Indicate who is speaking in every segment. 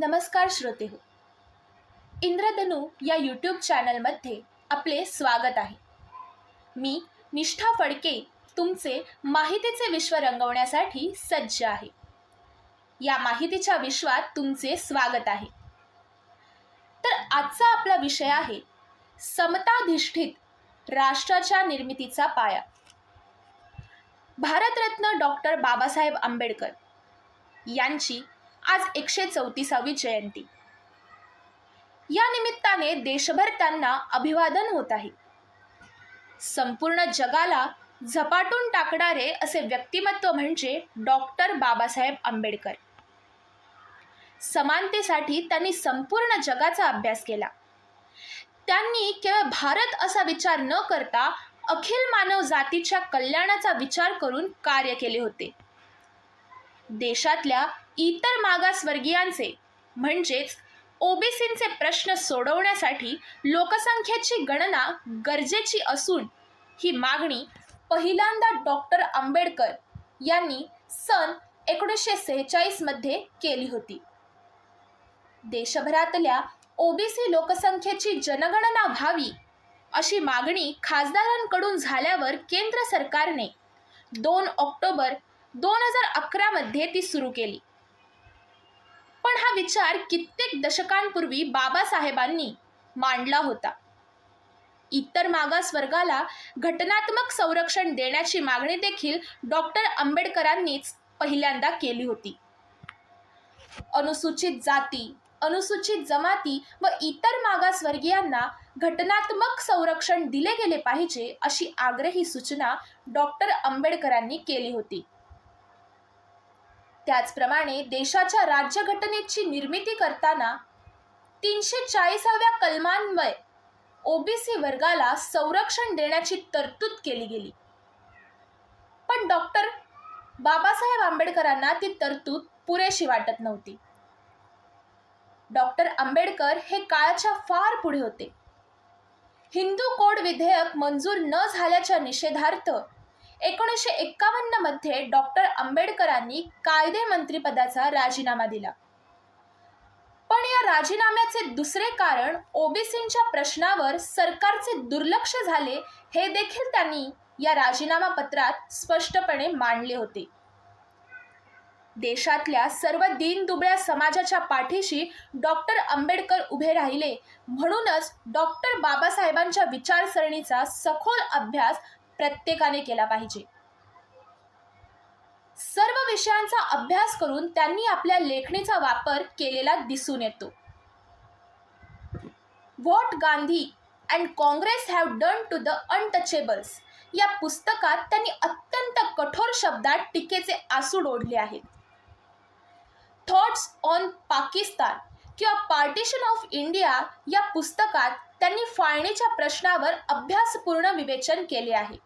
Speaker 1: नमस्कार श्रोते हो. इंद्रधनू या यूट्यूब चॅनलमध्ये आपले स्वागत आहे. मी निष्ठा फडके तुमचे माहितीचे विश्व रंगवण्यासाठी सज्ज आहे. या माहितीच्या विश्वात तुमचे स्वागत आहे. तर आजचा आपला विषय आहे समताधिष्ठित राष्ट्राच्या निर्मितीचा पाया. भारतरत्न डॉक्टर बाबासाहेब आंबेडकर यांची आज एकशे चौतीसावी जयंती. या निमित्ताने देशभर त्यांना अभिवादन होत आहे. संपूर्ण जगाला झपाटून टाकणारे असे व्यक्तिमत्व म्हणजे डॉक्टर बाबासाहेब आंबेडकर. समानतेसाठी त्यांनी संपूर्ण जगाचा अभ्यास केला. त्यांनी केवळ भारत असा विचार न करता अखिल मानव जातीच्या कल्याणाचा विचार करून कार्य केले होते. देशातल्या इतर मागासवर्गीयांचे म्हणजेच ओबीसींचे प्रश्न सोडवण्यासाठी लोकसंख्येची गणना गरजेची असून ही मागणी पहिल्यांदा डॉक्टर आंबेडकर यांनी सन एकोणीसशे सेहेचाळीसमध्ये केली होती. देशभरातल्या ओबीसी लोकसंख्येची जनगणना व्हावी अशी मागणी खासदारांकडून झाल्यावर केंद्र सरकारने दोन ऑक्टोबर दोन हजार अकरामध्ये ती सुरू केली. पण हा विचार कित्येक दशकांपूर्वी बाबासाहेबांनी मांडला होता. इतर मागास वर्गाला घटनात्मक संरक्षण देण्याची मागणी देखील डॉक्टर आंबेडकरांनीच पहिल्यांदा केली होती. अनुसूचित जाती अनुसूचित जमाती व इतर मागासवर्गीयांना घटनात्मक संरक्षण दिले गेले पाहिजे अशी आग्रही सूचना डॉक्टर आंबेडकरांनी केली होती. त्याचप्रमाणे देशाच्या राज्यघटनेची निर्मिती करताना तीनशे चाळीसाव्या कलमान्वय ओबीसी वर्गाला संरक्षण देण्याची तरतूद केली गेली. पण डॉक्टर बाबासाहेब आंबेडकरांना ती तरतूद पुरेशी वाटत नव्हती. डॉक्टर आंबेडकर हे काळाच्या फार पुढे होते. हिंदू कोड विधेयक मंजूर न झाल्याच्या निषेधार्थ एकोणीसशे एक्कावन्नमध्ये डॉक्टर आंबेडकरांनी कायदे मंत्रीपदाचा राजीनामा दिला. पण या राजीनाम्याचे दुसरे कारण ओबीसींच्या प्रश्नावर सरकारचे दुर्लक्ष झाले हे देखील त्यांनी या राजीनामा पत्रात स्पष्टपणे मांडले होते. देशातल्या सर्व दीनदुबळ्या समाजाच्या पाठीशी डॉक्टर आंबेडकर उभे राहिले म्हणूनच डॉक्टर बाबासाहेबांच्या विचारसरणीचा सखोल अभ्यास प्रत्येकाने केला पाहिजे. सर्व विषयांचा अभ्यास करून त्यांनी आपल्या लेखणीचा वापर केलेला दिसून येतो. What Gandhi and Congress have done to the untouchables या पुस्तकात त्यांनी अत्यंत कठोर शब्दात टीकेचे आसूड ओढले आहेत. थॉट्स ऑन पाकिस्तान किंवा पार्टिशन ऑफ इंडिया या पुस्तकात त्यांनी फाळणीच्या प्रश्नावर अभ्यासपूर्ण विवेचन केले आहे.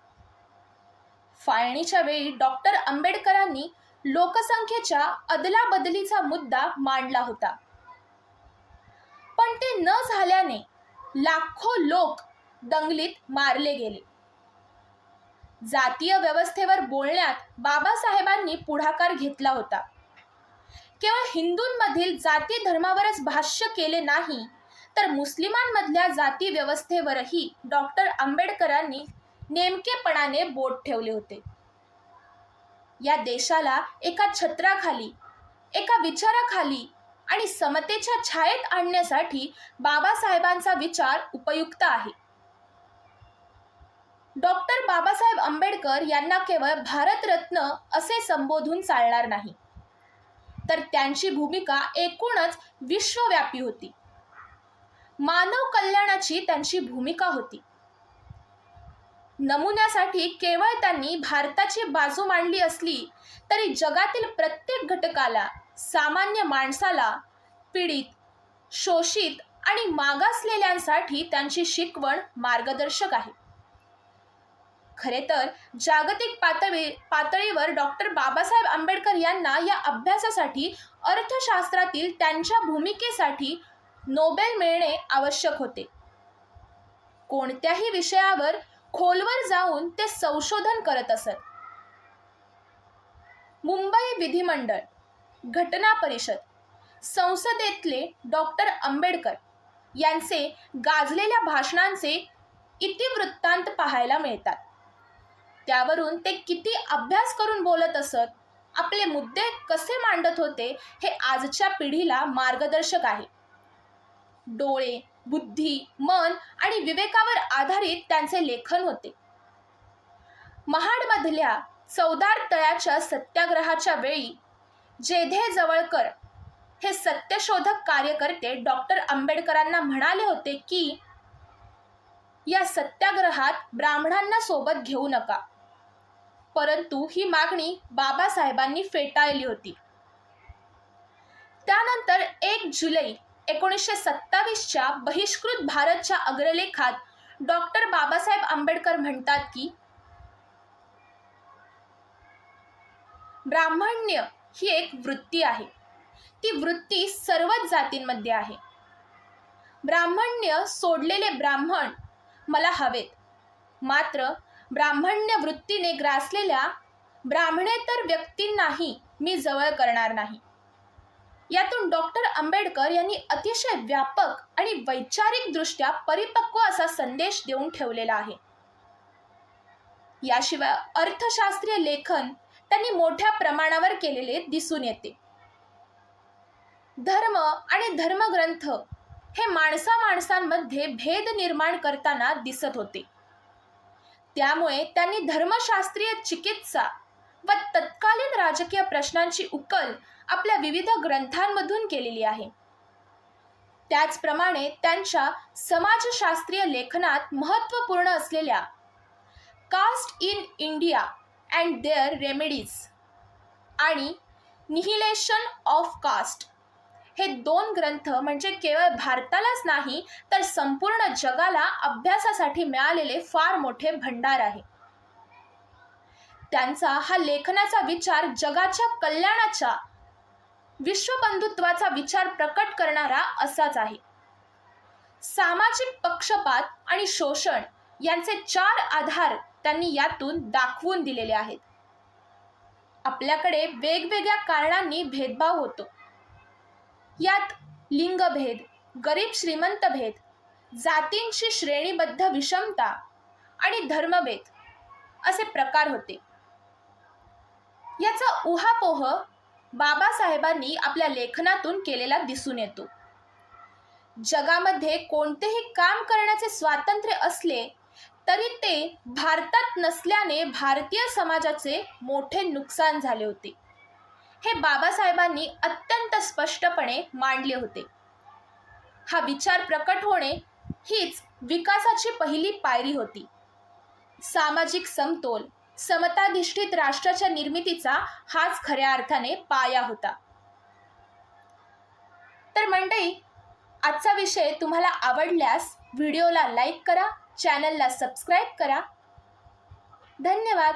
Speaker 1: फाळणीच्या वेळी डॉक्टर आंबेडकरांनी लोकसंख्येच्या अदलाबदलीचा मुद्दा मांडला होता. पण ते न झाल्याने लाखो लोक दंगलीत मारले गेले. जातीय व्यवस्थेवर बोलण्यात बाबासाहेबांनी पुढाकार घेतला होता. केवळ हिंदूंमधील जाती धर्मावरच भाष्य केले नाही तर मुस्लिमांमधल्या जाती व्यवस्थेवरही डॉक्टर आंबेडकरांनी नेमकेपणाने बोट ठेवले होते. या देशाला एका छत्राखाली एका विचाराखाली आणि समतेच्या छायेत आणण्यासाठी बाबासाहेबांचा विचार उपयुक्त आहे. डॉक्टर बाबासाहेब आंबेडकर यांना केवळ भारतरत्न असे संबोधून चालणार नाही. तर त्यांची भूमिका एकूणच विश्वव्यापी होती. मानव कल्याणाची त्यांची भूमिका होती. नमुन्यासाठी केवळ त्यांनी भारताची बाजू मांडली असली तरी जगातील प्रत्येक घटकाला सामान्य माणसाला पीडित शोषित आणि मागासलेल्यांसाठी त्यांची शिकवण मार्गदर्शक आहे. खरे तर जागतिक पातळी पातळीवर डॉक्टर बाबासाहेब आंबेडकर यांना या अभ्यासासाठी अर्थशास्त्रातील त्यांच्या भूमिकेसाठी नोबेल मिळणे आवश्यक होते. कोणत्याही विषयावर खोलवर जाऊन ते संशोधन करत असत. मुंबई विधिमंडळ घटना परिषद संसदेतले डॉक्टर आंबेडकर यांचे गाजलेल्या भाषणांचे इतिवृत्तांत पाहायला मिळतात. त्यावरून ते किती अभ्यास करून बोलत असत आपले मुद्दे कसे मांडत होते हे आजच्या पिढीला मार्गदर्शक आहे. डोळे बुद्धी मन आणि विवेकावर आधारित त्यांचे लेखन होते. महाडमधल्या चौदार तळ्याच्या सत्याग्रहाच्या वेळी जेधे जवळकर हे सत्यशोधक कार्यकर्ते डॉक्टर आंबेडकरांना म्हणाले होते की या सत्याग्रहात ब्राह्मणांना सोबत घेऊ नका. परंतु ही मागणी बाबासाहेबांनी फेटाळली होती. त्यानंतर एक जुलै एकोणीसशे सत्तावीसच्या बहिष्कृत भारतच्या अग्रलेखात डॉक्टर बाबासाहेब आंबेडकर म्हणतात की ब्राह्मण्य ही एक वृत्ती आहे. ती वृत्ती सर्वच जातींमध्ये आहे. ब्राह्मण्य सोडलेले ब्राह्मण मला हवेत. मात्र ब्राह्मण्य वृत्तीने ग्रासलेल्या ब्राह्मणेतर व्यक्तींनाही मी जवळ करणार नाही. यातून डॉक्टर आंबेडकर यांनी अतिशय व्यापक आणि वैचारिकदृष्ट्या परिपक्व असा संदेश देऊन ठेवलेला आहे. याशिवाय अर्थशास्त्रीय लेखन त्यांनी मोठ्या प्रमाणावर केलेले दिसून येते. धर्म आणि धर्मग्रंथ हे माणसा माणसांमध्ये भेद निर्माण करताना दिसत होते. त्यामुळे त्यांनी धर्मशास्त्रीय चिकित्सा व तत्कालीन राजकीय प्रश्नांची उकल आपल्या विविध ग्रंथांमधून केलेली आहे. त्याचप्रमाणे त्यांच्या समाजशास्त्रीय लेखनात महत्त्वपूर्ण असलेल्या caste in India and their remedies आणि निहिलेशन ऑफ कास्ट हे दोन ग्रंथ म्हणजे केवळ भारतालाच नाही तर संपूर्ण जगाला अभ्यासासाठी मिळालेले फार मोठे भंडार आहे. त्यांचा हा लेखनाचा विचार जगाच्या कल्याणाच्या विश्वबंधुत्वाचा विचार प्रकट करणारा असाच आहे. सामाजिक पक्षपात आणि शोषण यांचे चार आधार त्यांनी यातून दाखवून दिलेले आहेत. आपल्याकडे वेगवेगळ्या कारणांनी भेदभाव होतो. यात लिंगभेद गरीब श्रीमंत भेद जातींची श्रेणीबद्ध विषमता आणि धर्मभेद असे प्रकार होते. याचा उहापोह बाबासाहेबांनी आपल्या लेखनातून केलेला दिसून येतो. जगामध्ये कोणतेही काम करण्याचे स्वातंत्र्य असले तरी ते भारतात नसल्याने भारतीय समाजाचे मोठे नुकसान झाले होते. हे बाबासाहेबांनी अत्यंत स्पष्टपणे मांडले होते. हा विचार प्रकट होणे हीच विकासाची पहिली पायरी होती. सामाजिक समतोल समताधिष्ठित राष्ट्राच्या निर्मितीचा हाच खऱ्या अर्थाने पाया होता. तर मंडळी आजचा विषय तुम्हाला आवडल्यास व्हिडिओला लाईक करा चॅनलला सबस्क्राईब करा. धन्यवाद!